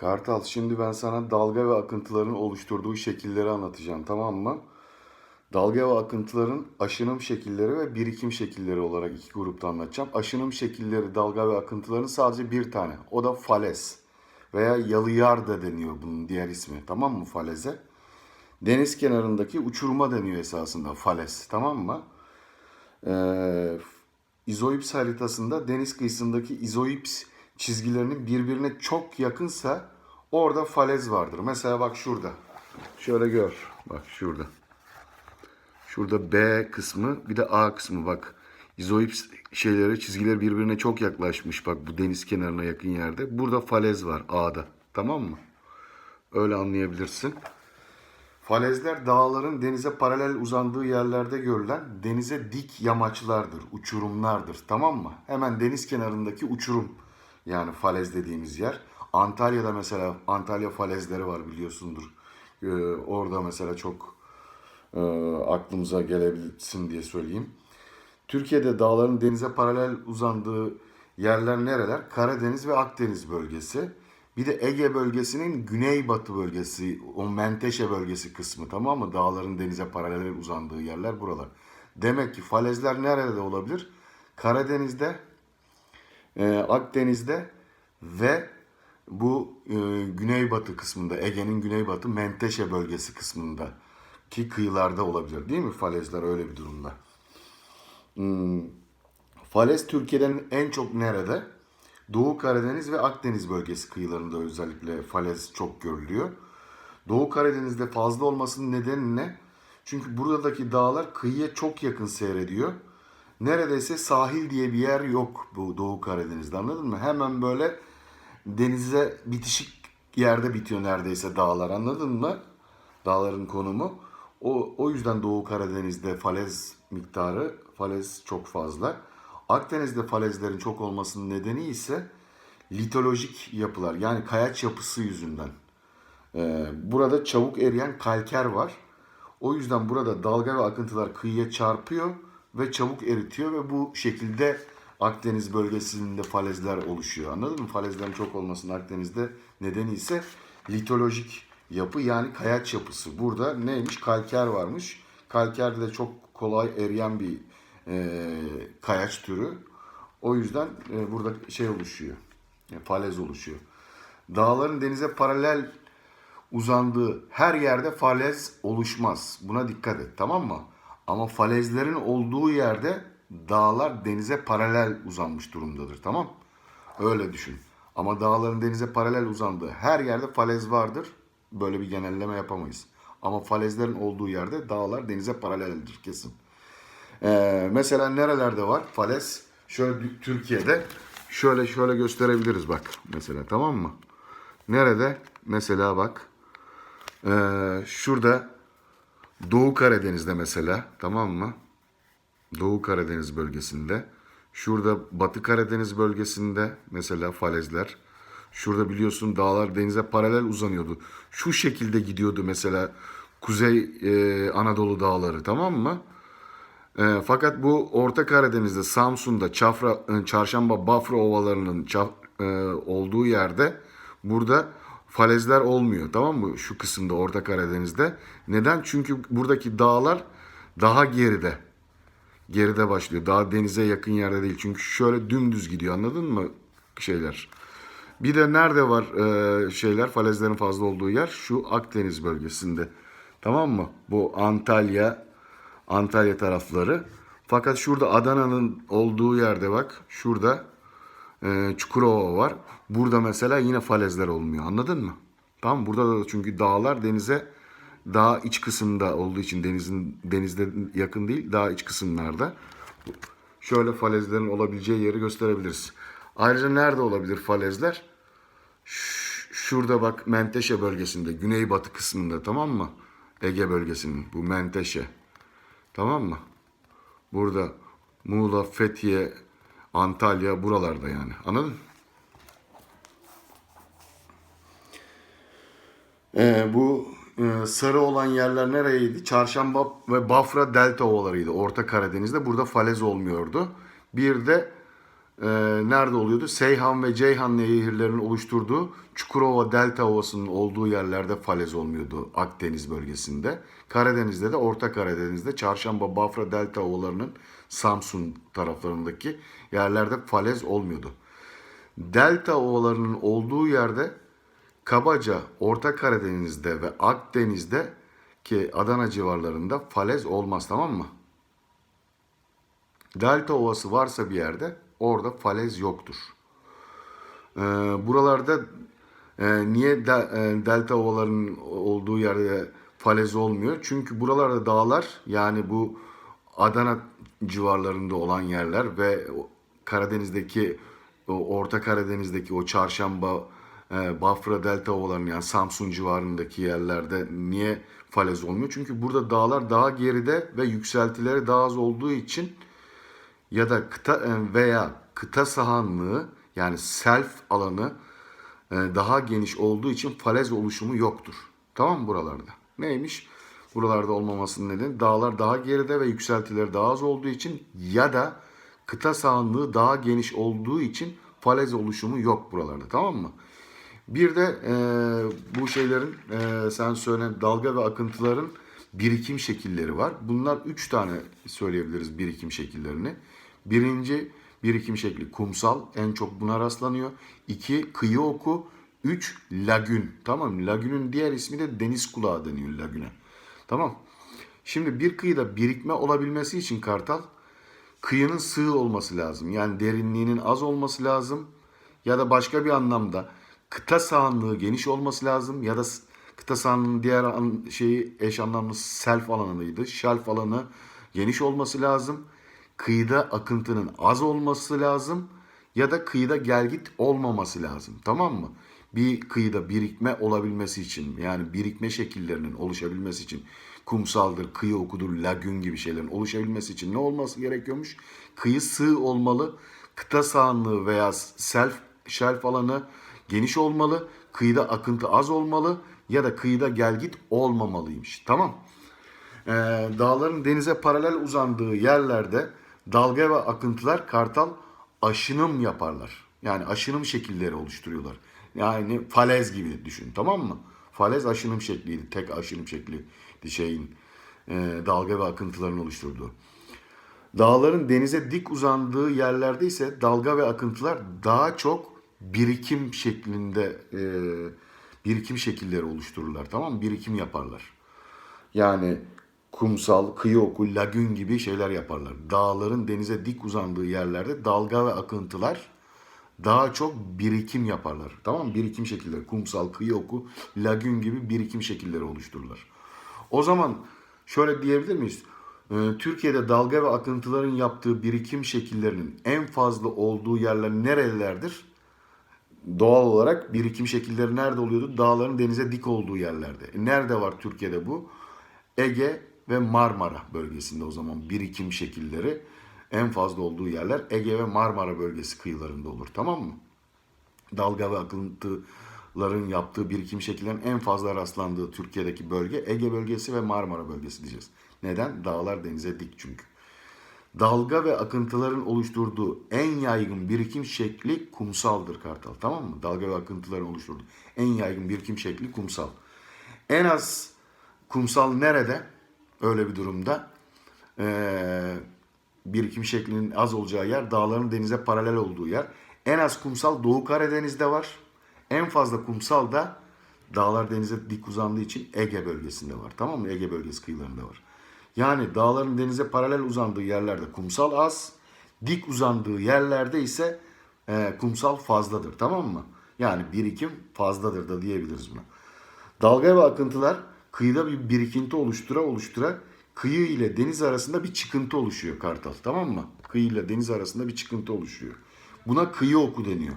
Kartal şimdi ben sana dalga ve akıntıların oluşturduğu şekilleri anlatacağım tamam mı? Dalga ve akıntıların aşınım şekilleri ve birikim şekilleri olarak iki grupta anlatacağım. Aşınım şekilleri dalga ve akıntıların sadece bir tane. O da falez veya yalıyar da deniyor bunun diğer ismi. Tamam mı faleze? Deniz kenarındaki uçuruma deniyor esasında falez. Tamam mı? Ee, izoips haritasında deniz kıyısındaki izoips çizgilerinin birbirine çok yakınsa orada falez vardır. Mesela bak şurada. Şöyle gör. Bak şurada. Şurada B kısmı bir de A kısmı bak. İzoips şeyleri çizgiler birbirine çok yaklaşmış bak bu deniz kenarına yakın yerde. Burada falez var A'da. Tamam mı? Öyle anlayabilirsin. Falezler dağların denize paralel uzandığı yerlerde görülen denize dik yamaçlardır, uçurumlardır. Tamam mı? Hemen deniz kenarındaki uçurum yani falez dediğimiz yer. Antalya'da mesela Antalya falezleri var biliyorsundur. Ee, orada mesela çok e, aklımıza gelebilsin diye söyleyeyim. Türkiye'de dağların denize paralel uzandığı yerler nereler? Karadeniz ve Akdeniz bölgesi. Bir de Ege bölgesinin güneybatı bölgesi, o Menteşe bölgesi kısmı tamam mı? Dağların denize paralel uzandığı yerler buralar. Demek ki falezler nerede olabilir? Karadeniz'de, e, Akdeniz'de ve bu e, güneybatı kısmında, Ege'nin güneybatı Menteşe bölgesi kısmında ki kıyılarda olabilir değil mi falezler öyle bir durumda? Hmm, Falez Türkiye'nin en çok nerede? Doğu Karadeniz ve Akdeniz bölgesi kıyılarında özellikle falez çok görülüyor. Doğu Karadeniz'de fazla olmasının nedeni ne? Çünkü buradaki dağlar kıyıya çok yakın seyrediyor. Neredeyse sahil diye bir yer yok bu Doğu Karadeniz'de anladın mı? Hemen böyle denize bitişik yerde bitiyor neredeyse dağlar anladın mı? Dağların konumu. O, o yüzden Doğu Karadeniz'de falez miktarı, falez çok fazla. Akdeniz'de falezlerin çok olmasının nedeni ise litolojik yapılar yani kayaç yapısı yüzünden. Ee, burada çabuk eriyen kalker var. O yüzden burada dalga ve akıntılar kıyıya çarpıyor ve çabuk eritiyor ve bu şekilde Akdeniz bölgesinde falezler oluşuyor. Anladın mı? Falezlerin çok olmasının Akdeniz'de nedeni ise litolojik yapı yani kayaç yapısı. Burada neymiş? Kalker varmış. Kalker de çok kolay eriyen bir e, kayaç türü. O yüzden e, burada şey oluşuyor. Yani falez oluşuyor. Dağların denize paralel uzandığı her yerde falez oluşmaz. Buna dikkat et tamam mı? Ama falezlerin olduğu yerde dağlar denize paralel uzanmış durumdadır tamam? Öyle düşün. Ama dağların denize paralel uzandığı her yerde falez vardır. Böyle bir genelleme yapamayız. Ama falezlerin olduğu yerde dağlar denize paraleldir kesin. Ee, mesela nerelerde var falez? Şöyle Türkiye'de şöyle şöyle gösterebiliriz bak mesela tamam mı? Nerede? Mesela bak. Ee, şurada Doğu Karadeniz'de mesela tamam mı? Doğu Karadeniz bölgesinde. Şurada Batı Karadeniz bölgesinde mesela falezler. Şurada biliyorsun dağlar denize paralel uzanıyordu. Şu şekilde gidiyordu mesela Kuzey e, Anadolu dağları tamam mı? E, fakat bu Orta Karadeniz'de, Samsun'da, Çafra, e, Çarşamba, Bafra ovalarının ça- e, olduğu yerde burada falezler olmuyor. Tamam mı? Şu kısımda Orta Karadeniz'de. Neden? Çünkü buradaki dağlar daha geride. Geride başlıyor. Daha denize yakın yerde değil. Çünkü şöyle dümdüz gidiyor. Anladın mı şeyler? Bir de nerede var e, şeyler falezlerin fazla olduğu yer? Şu Akdeniz bölgesinde. Tamam mı? Bu Antalya, Antalya tarafları. Fakat şurada Adana'nın olduğu yerde bak. Şurada e, Çukurova var. Burada mesela yine falezler olmuyor. Anladın mı? Tamam Burada da çünkü dağlar denize daha iç kısımda olduğu için denizin denizde yakın değil daha iç kısımlarda. Şöyle falezlerin olabileceği yeri gösterebiliriz. Ayrıca nerede olabilir falezler? Şurada bak Menteşe bölgesinde, güneybatı kısmında tamam mı? Ege bölgesinin bu Menteşe. Tamam mı? Burada Muğla, Fethiye, Antalya buralarda yani. Anladın? Ee, bu e, sarı olan yerler nereydi? Çarşamba ve Bafra Delta ovalarıydı. Orta Karadeniz'de. Burada falez olmuyordu. Bir de e, nerede oluyordu? Seyhan ve Ceyhan nehirlerinin oluşturduğu Çukurova Delta Ovası'nın olduğu yerlerde falez olmuyordu Akdeniz bölgesinde. Karadeniz'de de Orta Karadeniz'de Çarşamba, Bafra Delta Ovalarının Samsun taraflarındaki yerlerde falez olmuyordu. Delta ovalarının olduğu yerde kabaca Orta Karadeniz'de ve Akdeniz'de ki Adana civarlarında falez olmaz tamam mı? Delta ovası varsa bir yerde orada falez yoktur. Ee, buralarda e, niye de, e, delta ovalarının olduğu yerde falez olmuyor? Çünkü buralarda dağlar yani bu Adana civarlarında olan yerler ve Karadeniz'deki Orta Karadeniz'deki o çarşamba e, Bafra Delta ovalarının yani Samsun civarındaki yerlerde niye falez olmuyor? Çünkü burada dağlar daha geride ve yükseltileri daha az olduğu için ya da kıta e, veya kıta sahanlığı yani self alanı e, daha geniş olduğu için falez oluşumu yoktur. Tamam mı buralarda? Neymiş? Buralarda olmamasının nedeni dağlar daha geride ve yükseltileri daha az olduğu için ya da kıta sahanlığı daha geniş olduğu için falez oluşumu yok buralarda. Tamam mı? Bir de e, bu şeylerin e, sen söyle dalga ve akıntıların birikim şekilleri var. Bunlar üç tane söyleyebiliriz birikim şekillerini. Birinci birikim şekli kumsal en çok buna rastlanıyor. İki kıyı oku. Üç lagün. Tamam? Lagünün diğer ismi de deniz kulağı deniyor lagüne. Tamam. Şimdi bir kıyıda birikme olabilmesi için kartal kıyının sığ olması lazım. Yani derinliğinin az olması lazım. Ya da başka bir anlamda kıta sahanlığı geniş olması lazım. Ya da kıta diğer an, şeyi eş anlamlı self alanıydı. Shelf alanı geniş olması lazım. Kıyıda akıntının az olması lazım. Ya da kıyıda gelgit olmaması lazım. Tamam mı? Bir kıyıda birikme olabilmesi için yani birikme şekillerinin oluşabilmesi için kumsaldır, kıyı okudur, lagün gibi şeylerin oluşabilmesi için ne olması gerekiyormuş? Kıyı sığ olmalı, kıta sahanlığı veya self shelf alanı geniş olmalı, kıyıda akıntı az olmalı ya da kıyıda gelgit olmamalıymış. Tamam. Ee, dağların denize paralel uzandığı yerlerde dalga ve akıntılar kartal aşınım yaparlar. Yani aşınım şekilleri oluşturuyorlar. Yani falez gibi düşün tamam mı? Falez aşınım şekliydi. Tek aşınım şekli şeyin e, dalga ve akıntıların oluşturduğu. Dağların denize dik uzandığı yerlerde ise dalga ve akıntılar daha çok birikim şeklinde e, birikim şekilleri oluştururlar tamam mı? Birikim yaparlar. Yani kumsal, kıyı oku, lagün gibi şeyler yaparlar. Dağların denize dik uzandığı yerlerde dalga ve akıntılar daha çok birikim yaparlar. Tamam mı? Birikim şekilleri. Kumsal, kıyı oku, lagün gibi birikim şekilleri oluştururlar. O zaman şöyle diyebilir miyiz? Ee, Türkiye'de dalga ve akıntıların yaptığı birikim şekillerinin en fazla olduğu yerler nerelerdir? Doğal olarak birikim şekilleri nerede oluyordu? Dağların denize dik olduğu yerlerde. E, Nerede var Türkiye'de bu? Ege ve Marmara bölgesinde o zaman birikim şekilleri en fazla olduğu yerler Ege ve Marmara bölgesi kıyılarında olur. Tamam mı? dalga ve akıntıların yaptığı birikim şekillerinin en fazla rastlandığı Türkiye'deki bölge Ege bölgesi ve Marmara bölgesi diyeceğiz. Neden? Dağlar denize dik çünkü. Dalga ve akıntıların oluşturduğu en yaygın birikim şekli kumsaldır kartal. Tamam mı? Dalga ve akıntıların oluşturduğu en yaygın birikim şekli kumsal. En az kumsal nerede? Öyle bir durumda. Ee, birikim şeklinin az olacağı yer dağların denize paralel olduğu yer. En az kumsal Doğu Karadeniz'de var. En fazla kumsal da dağlar denize dik uzandığı için Ege bölgesinde var. Tamam mı? Ege bölgesi kıyılarında var. Yani dağların denize paralel uzandığı yerlerde kumsal az, dik uzandığı yerlerde ise e, kumsal fazladır. Tamam mı? Yani birikim fazladır da diyebiliriz buna. Dalga ve akıntılar kıyıda bir birikinti oluştura oluştura kıyı ile deniz arasında bir çıkıntı oluşuyor Kartal. Tamam mı? Kıyı ile deniz arasında bir çıkıntı oluşuyor. Buna kıyı oku deniyor.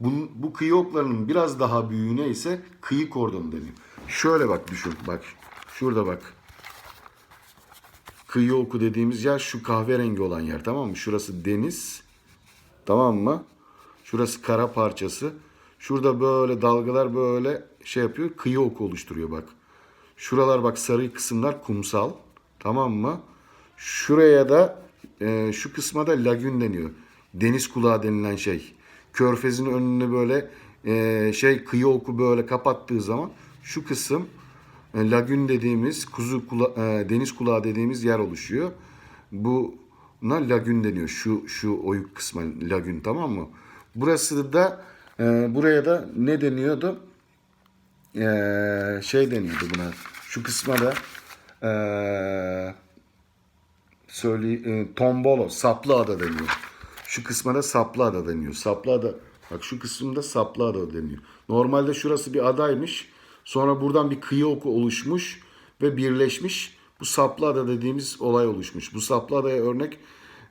Bunun, bu kıyı oklarının biraz daha büyüğüne ise kıyı kordonu deniyor. Şöyle bak düşün. Bak şurada bak. Kıyı oku dediğimiz yer şu kahverengi olan yer tamam mı? Şurası deniz. Tamam mı? Şurası kara parçası. Şurada böyle dalgalar böyle şey yapıyor. Kıyı oku oluşturuyor bak. Şuralar bak sarı kısımlar kumsal. Tamam mı? Şuraya da e, şu kısma da lagün deniyor. Deniz kulağı denilen şey. Körfezin önünü böyle e, şey kıyı oku böyle kapattığı zaman şu kısım lagün dediğimiz kuzu kula, e, deniz kulağı dediğimiz yer oluşuyor. Buna lagün deniyor. Şu şu oyuk kısmı lagün tamam mı? Burası da e, buraya da ne deniyordu? E, şey deniyordu buna. Şu kısma da e, söyle e, tombolo saplı ada deniyor. Şu kısma da saplı ada deniyor. Saplı ada bak şu kısımda saplı ada deniyor. Normalde şurası bir adaymış. Sonra buradan bir kıyı oku oluşmuş ve birleşmiş. Bu saplı ada dediğimiz olay oluşmuş. Bu saplı adaya örnek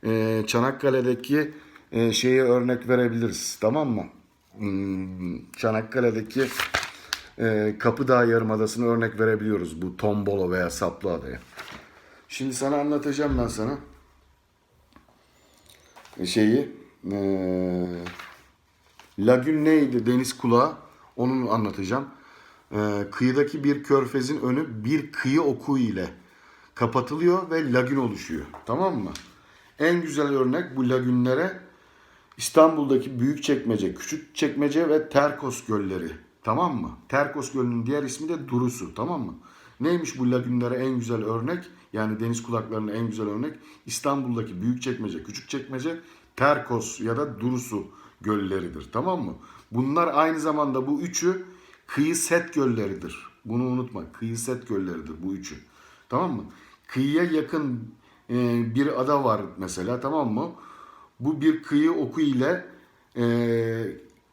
e, Çanakkale'deki e, şeye örnek verebiliriz. Tamam mı? Hmm, Çanakkale'deki e, Kapıdağ Yarımadası'nı örnek verebiliyoruz bu Tombolo veya Saplı Adaya. Şimdi sana anlatacağım ben sana şeyi e, lagün neydi deniz kulağı onu anlatacağım. E, kıyıdaki bir körfezin önü bir kıyı oku ile kapatılıyor ve lagün oluşuyor. Tamam mı? En güzel örnek bu lagünlere İstanbul'daki Büyükçekmece, Küçükçekmece ve Terkos gölleri. Tamam mı? Terkos Gölü'nün diğer ismi de Durusu. Tamam mı? Neymiş bu lagünlere en güzel örnek? Yani deniz kulaklarına en güzel örnek İstanbul'daki Büyükçekmece, Küçükçekmece, Terkos ya da Durusu gölleridir. Tamam mı? Bunlar aynı zamanda bu üçü kıyı set gölleridir. Bunu unutma. Kıyı set gölleridir bu üçü. Tamam mı? Kıyıya yakın e, bir ada var mesela tamam mı? Bu bir kıyı oku ile e,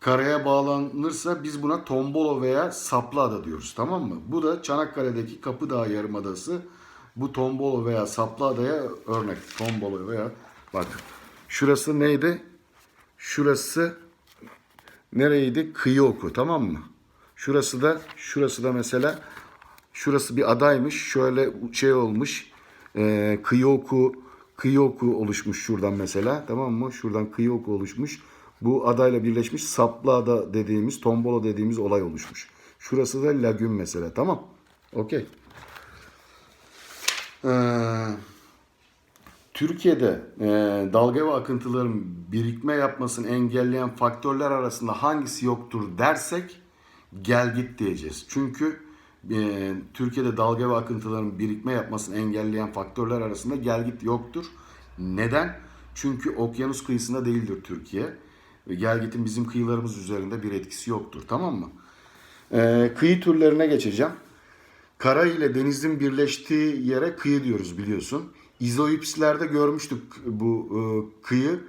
karaya bağlanırsa biz buna tombolo veya saplı ada diyoruz tamam mı? Bu da Çanakkale'deki Kapıdağ Yarımadası. Bu tombolo veya saplı adaya örnek. Tombolo veya bak şurası neydi? Şurası nereydi? Kıyı oku tamam mı? Şurası da şurası da mesela şurası bir adaymış. Şöyle şey olmuş. E, kıyı oku oluşmuş şuradan mesela. Tamam mı? Şuradan kıyı oku oluşmuş. Bu adayla birleşmiş saplı ada dediğimiz, tombolo dediğimiz olay oluşmuş. Şurası da lagün mesela. Tamam. Okey. Ee, Türkiye'de e, dalga ve akıntıların birikme yapmasını engelleyen faktörler arasında hangisi yoktur dersek gel git diyeceğiz. Çünkü e, Türkiye'de dalga ve akıntıların birikme yapmasını engelleyen faktörler arasında gel git yoktur. Neden? Çünkü okyanus kıyısında değildir Türkiye. Ve gel gitin bizim kıyılarımız üzerinde bir etkisi yoktur. Tamam mı? E, kıyı türlerine geçeceğim. Kara ile denizin birleştiği yere kıyı diyoruz biliyorsun. İzoipslerde görmüştük bu e, kıyı.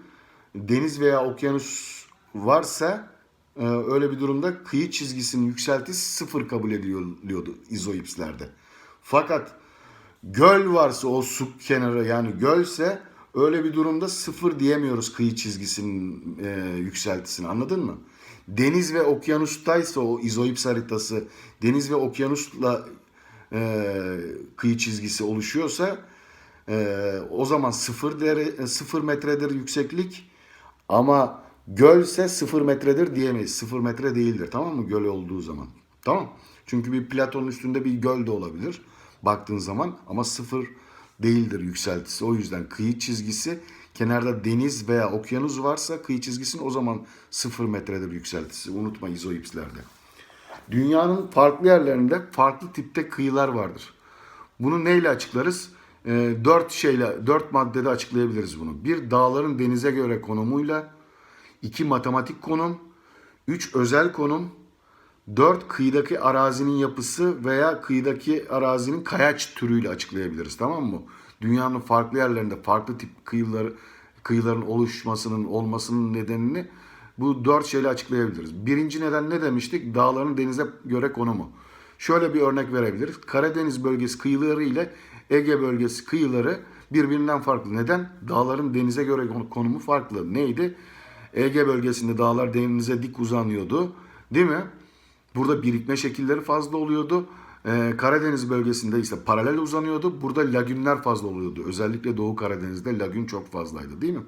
Deniz veya okyanus varsa öyle bir durumda kıyı çizgisinin yükseltisi sıfır kabul ediliyordu izoipslerde. Fakat göl varsa o su kenarı yani gölse öyle bir durumda sıfır diyemiyoruz kıyı çizgisinin e, yükseltisini anladın mı? Deniz ve okyanustaysa o izoips haritası deniz ve okyanusla e, kıyı çizgisi oluşuyorsa e, o zaman sıfır, dere, sıfır metredir yükseklik ama gölse sıfır metredir diyemeyiz. Sıfır metre değildir tamam mı göl olduğu zaman. Tamam Çünkü bir platonun üstünde bir göl de olabilir baktığın zaman ama sıfır değildir yükseltisi. O yüzden kıyı çizgisi kenarda deniz veya okyanus varsa kıyı çizgisinin o zaman sıfır metredir yükseltisi. Unutma izoipslerde. Dünyanın farklı yerlerinde farklı tipte kıyılar vardır. Bunu neyle açıklarız? E, dört şeyle, dört maddede açıklayabiliriz bunu. Bir, dağların denize göre konumuyla. İki matematik konum. Üç, özel konum. Dört, kıyıdaki arazinin yapısı veya kıyıdaki arazinin kayaç türüyle açıklayabiliriz. Tamam mı? Dünyanın farklı yerlerinde farklı tip kıyıları, kıyıların oluşmasının, olmasının nedenini bu dört şeyle açıklayabiliriz. Birinci neden ne demiştik? Dağların denize göre konumu. Şöyle bir örnek verebiliriz. Karadeniz bölgesi kıyıları ile Ege bölgesi kıyıları birbirinden farklı. Neden? Dağların denize göre konumu farklı. Neydi? Ege bölgesinde dağlar denize dik uzanıyordu. Değil mi? Burada birikme şekilleri fazla oluyordu. Ee, Karadeniz bölgesinde ise paralel uzanıyordu. Burada lagünler fazla oluyordu. Özellikle Doğu Karadeniz'de lagün çok fazlaydı değil mi?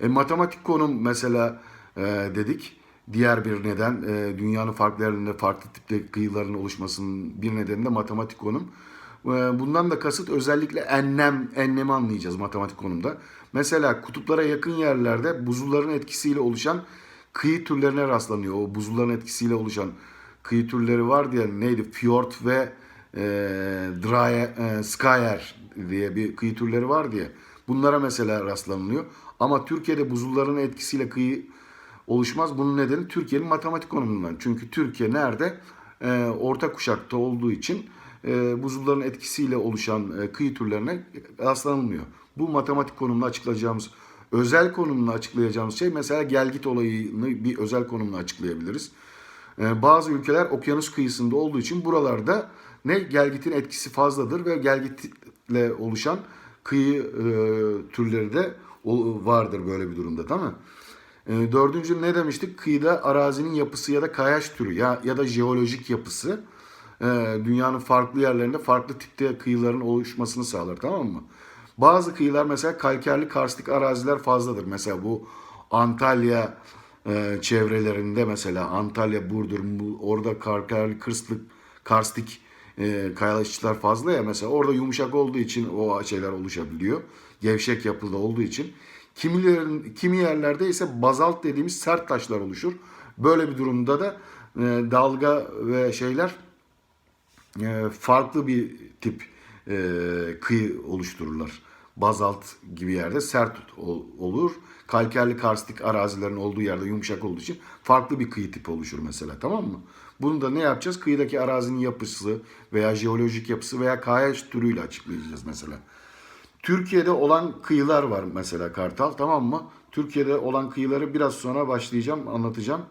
E, matematik konum mesela e, dedik. Diğer bir neden e, dünyanın farklı yerlerinde farklı tipte kıyıların oluşmasının bir nedeni de matematik konum. Ee, Bundan da kasıt özellikle enlem, enlemi anlayacağız matematik konumda. Mesela kutuplara yakın yerlerde buzulların etkisiyle oluşan kıyı türlerine rastlanıyor. O buzulların etkisiyle oluşan kıyı türleri var diye neydi? Fjord ve e, Drye, e, Skyer diye bir kıyı türleri var diye. Bunlara mesela rastlanılıyor. Ama Türkiye'de buzulların etkisiyle kıyı oluşmaz. Bunun nedeni Türkiye'nin matematik konumundan. Çünkü Türkiye nerede? Ee, orta kuşakta olduğu için e, buzulların etkisiyle oluşan e, kıyı türlerine rastlanılmıyor. Bu matematik konumla açıklayacağımız, özel konumla açıklayacağımız şey mesela gelgit olayını bir özel konumla açıklayabiliriz. Ee, bazı ülkeler okyanus kıyısında olduğu için buralarda ne gelgitin etkisi fazladır ve gelgitle oluşan kıyı e, türleri de vardır böyle bir durumda değil mi? E, dördüncü ne demiştik? Kıyıda arazinin yapısı ya da kayaç türü ya, ya da jeolojik yapısı e, dünyanın farklı yerlerinde farklı tipte kıyıların oluşmasını sağlar tamam mı? Bazı kıyılar mesela kalkerli karstik araziler fazladır. Mesela bu Antalya e, çevrelerinde mesela Antalya, Burdur, bu- orada kalkerli kırslık, karstik e, kayalıkçılar fazla ya mesela orada yumuşak olduğu için o şeyler oluşabiliyor. Gevşek yapıda olduğu için. Kimilerin, kimi yerlerde ise bazalt dediğimiz sert taşlar oluşur. Böyle bir durumda da e, dalga ve şeyler e, farklı bir tip e, kıyı oluştururlar. Bazalt gibi yerde sert ol- olur. Kalkerli karstik arazilerin olduğu yerde yumuşak olduğu için farklı bir kıyı tipi oluşur mesela tamam mı? Bunu da ne yapacağız? Kıyıdaki arazinin yapısı veya jeolojik yapısı veya kayaç türüyle açıklayacağız mesela. Türkiye'de olan kıyılar var mesela Kartal tamam mı? Türkiye'de olan kıyıları biraz sonra başlayacağım anlatacağım.